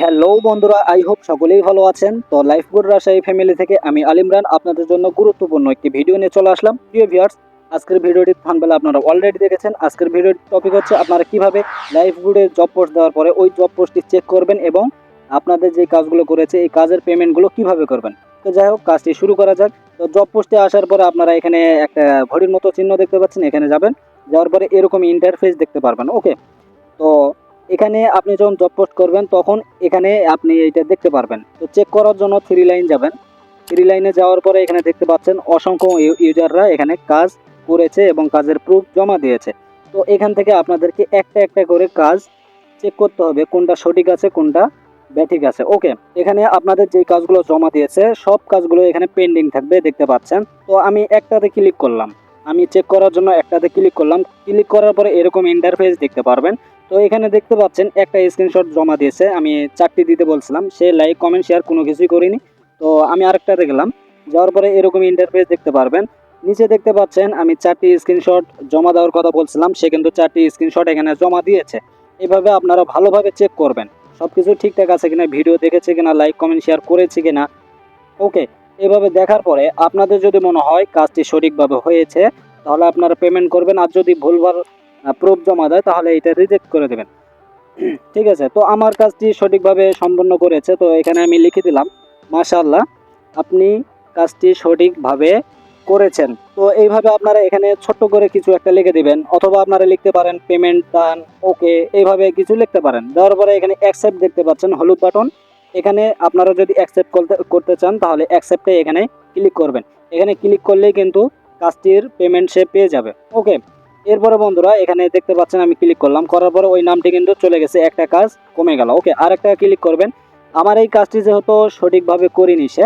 Hello বন্ধুরা I hope সকলেই ভালো আছেন। তো লাইফ গুড রাজশাহী ফ্যামিলি থেকে আমি আলিমরান আপনাদের জন্য গুরুত্বপূর্ণ একটি ভিডিও নিয়ে চলে আসলাম। প্রিয় ভিউয়ার্স আজকের ভিডিওটি থানবেলা আপনারা অলরেডি দেখেছেন। আজকের ভিডিওর টপিক হচ্ছে আপনারা কীভাবে লাইফ গুডে জব পোস্ট দেওয়ার পরে ওই জব পোস্টটি চেক করবেন এবং আপনাদের যে কাজগুলো করেছে, এই কাজের পেমেন্টগুলো কীভাবে করবেন। তো যাই হোক, কাজটি শুরু করা যাক। তো জব পোস্টে আসার পরে আপনারা এখানে একটা ঘড়ির মতো চিহ্ন দেখতে পাচ্ছেন, এখানে যাবেন। যাওয়ার পরে এরকম ইন্টারফেস দেখতে পারবেন ওকে তো এখানে আপনি যখন জব পোস্ট করবেন, তখন এখানে আপনি এটা দেখতে পারবেন। তো চেক করার জন্য থ্রি লাইন যাবেন। থ্রি লাইনে যাওয়ার পরে এখানে দেখতে পাচ্ছেন অসংখ্য ইউজাররা এখানে কাজ করেছে এবং কাজের প্রুফ জমা দিয়েছে। তো এখান থেকে আপনাদেরকে একটা একটা করে কাজ চেক করতে হবে, কোনটা সঠিক আছে, কোনটা ব্যাঠিক আছে। ওকে এখানে আপনাদের যে কাজগুলো জমা দিয়েছে, সব কাজগুলো এখানে পেন্ডিং থাকবে, দেখতে পাচ্ছেন। তো আমি একটাতে ক্লিক করলাম। আমি চেক করার জন্য একটাতে ক্লিক করলাম। ক্লিক করার পরে এরকম ইন্টারফেস দেখতে পারবেন। তো এখানে দেখতে পাচ্ছেন, একটা স্ক্রিনশট জমা দিয়েছে। আমি চারটি দিতে বলছিলাম, সে লাইক কমেন্ট শেয়ার কোনো কিছুই করিনি। তো আমি আরেকটাতে গেলাম, যাওয়ার পরে এরকম ইন্টারফেস দেখতে পারবেন। নিচে দেখতে পাচ্ছেন, আমি চারটি স্ক্রিনশট জমা দেওয়ার কথা বলছিলাম, সে কিন্তু চারটি স্ক্রিনশট এখানে জমা দিয়েছে। এভাবে আপনারা ভালোভাবে চেক করবেন সব কিছু ঠিকঠাক আছে কিনা ভিডিও দেখেছে কিনা লাইক কমেন্ট শেয়ার করেছে কিনা। ওকে এভাবে দেখার পরে আপনাদের যদি মনে হয় কাজটি সঠিকভাবে হয়েছে, তাহলে আপনারা পেমেন্ট করবেন, আর যদি ভুলভাল প্রুফ জমা দেয়, তাহলে এটা রিজেক্ট করে দেবেন। ঠিক আছে, তো আমার কাজটি সঠিকভাবে সম্পন্ন করেছে, তো এখানে আমি লিখে দিলাম মাশাল্লাহ আপনি কাজটি সঠিকভাবে করেছেন। তো এইভাবে আপনারা এখানে ছোট্ট করে কিছু একটা লিখে দিবেন, অথবা আপনারা লিখতে পারেন পেমেন্ট দান ওকে এইভাবে কিছু লিখতে পারেন। দেওয়ার পরে এখানে অ্যাকসেপ্ট দেখতে পাচ্ছেন, হলুদ বাটন এখানে আপনারা যদি অ্যাকসেপ্ট করতে করতে চান, তাহলে অ্যাকসেপ্টে এখানে ক্লিক করবেন। এখানে ক্লিক করলেই কিন্তু কাজটির পেমেন্ট সে পেয়ে যাবে ওকে এরপরে বন্ধুরা, এখানে দেখতে পাচ্ছেন আমি ক্লিক করলাম। করার পরে ওই নামটি কিন্তু চলে গেছে, একটা কাজ কমে গেল। ওকে আর একটা ক্লিক করবেন। আমার এই কাজটি যেহেতু সঠিকভাবে করিনি সে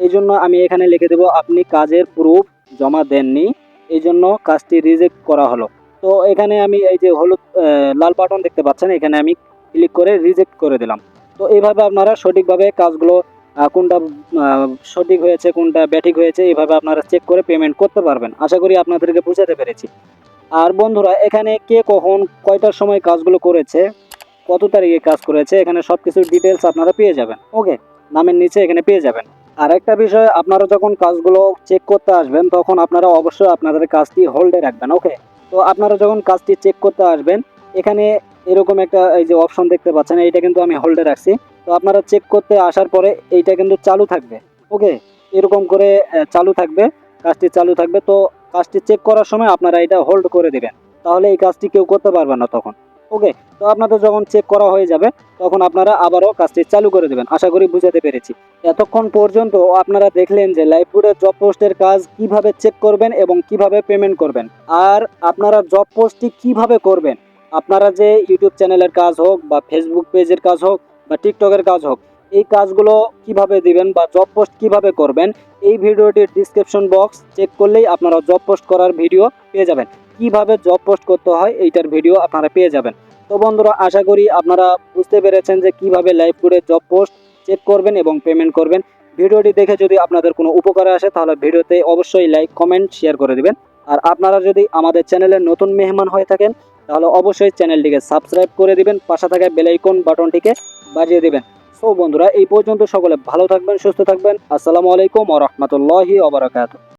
এই জন্য আমি এখানে লিখে দেবো, আপনি কাজের প্রুফ জমা দেননি। এই জন্য কাজটি রিজেক্ট করা হলো। তো এখানে আমি এই যে হলুদ লাল বাটন দেখতে পাচ্ছেন, এখানে আমি ক্লিক করে রিজেক্ট করে দিলাম। তো এইভাবে আপনারা সঠিকভাবে কাজগুলো কোনটা সঠিক হয়েছে, কোনটা ব্যাঠিক হয়েছে, এইভাবে আপনারা চেক করে পেমেন্ট করতে পারবেন। আশা করি আপনাদেরকে বুঝাতে পেরেছি। আর বন্ধুরা, এখানে কে কখন কয়টার সময় কাজগুলো করেছে, কত তারিখে কাজ করেছে, এখানে সব কিছুর ডিটেলস আপনারা পেয়ে যাবেন। ওকে নামের নিচে এখানে পেয়ে যাবেন। আর একটা বিষয়, আপনারা যখন কাজগুলো চেক করতে আসবেন, তখন আপনারা অবশ্যই আপনাদের কাজটি হোল্ডে রাখবেন ওকে তো আপনারা যখন কাজটি চেক করতে আসবেন, এখানে এরকম একটা, এই যে অপশন দেখতে পাচ্ছেন, এইটা কিন্তু আমি হোল্ডে রাখছি। তো আপনারা চেক করতে আসার পরে এইটা কিন্তু চালু থাকবে ওকে এরকম করে চালু থাকবে, কাজটি চালু থাকবে। তো কাজটি চেক করার সময় আপনারা এটা হোল্ড করে দিবেন। তাহলে এই কাজটি কেউ করতে পারবে না তখন। ওকে তো আপনাদের যখন চেক করা হয়ে যাবে, তখন আপনারা আবারও কাজটি চালু করে দেবেন। আশা করি বুঝাতে পেরেছি। এতক্ষণ পর্যন্ত আপনারা দেখলেন যে লাইভগুডের জব পোস্টের কাজ কীভাবে চেক করবেন এবং কীভাবে পেমেন্ট করবেন। আর আপনারা জব পোস্টটি কীভাবে করবেন? আপনারা যে ইউটিউব চ্যানেলের কাজ হোক বা ফেসবুক পেজের কাজ হোক বা টিকটকের কাজ হোক এই কাজগুলো কীভাবে দিবেন বা জব পোস্ট কীভাবে করবেন, এই ভিডিওটির ডিসক্রিপশন বক্স চেক করলেই আপনারা জব পোস্ট করার ভিডিও পেয়ে যাবেন। কীভাবে জব পোস্ট করতে হয় এইটার ভিডিও আপনারা পেয়ে যাবেন। তো বন্ধুরা, আশা করি আপনারা বুঝতে পেরেছেন যে কীভাবে লাইভ করে জব পোস্ট চেক করবেন এবং পেমেন্ট করবেন। ভিডিওটি দেখে যদি আপনাদের কোনো উপকারে আসে, তাহলে ভিডিওতে অবশ্যই লাইক কমেন্ট শেয়ার করে দিবেন। আর আপনারা যদি আমাদের চ্যানেলের নতুন মেহমান হয়ে থাকেন, তাহলে অবশ্যই চ্যানেলটিকে সাবস্ক্রাইব করে দিবেন, পাশে থাকা বেলাইকন বাটনটিকে বাজিয়ে দিবেন। সো বন্ধুরা এই পর্যন্ত সকলে ভালো থাকবেন সুস্থ থাকবেন। আসসালামু আলাইকুম ও রহমতুল্লাহি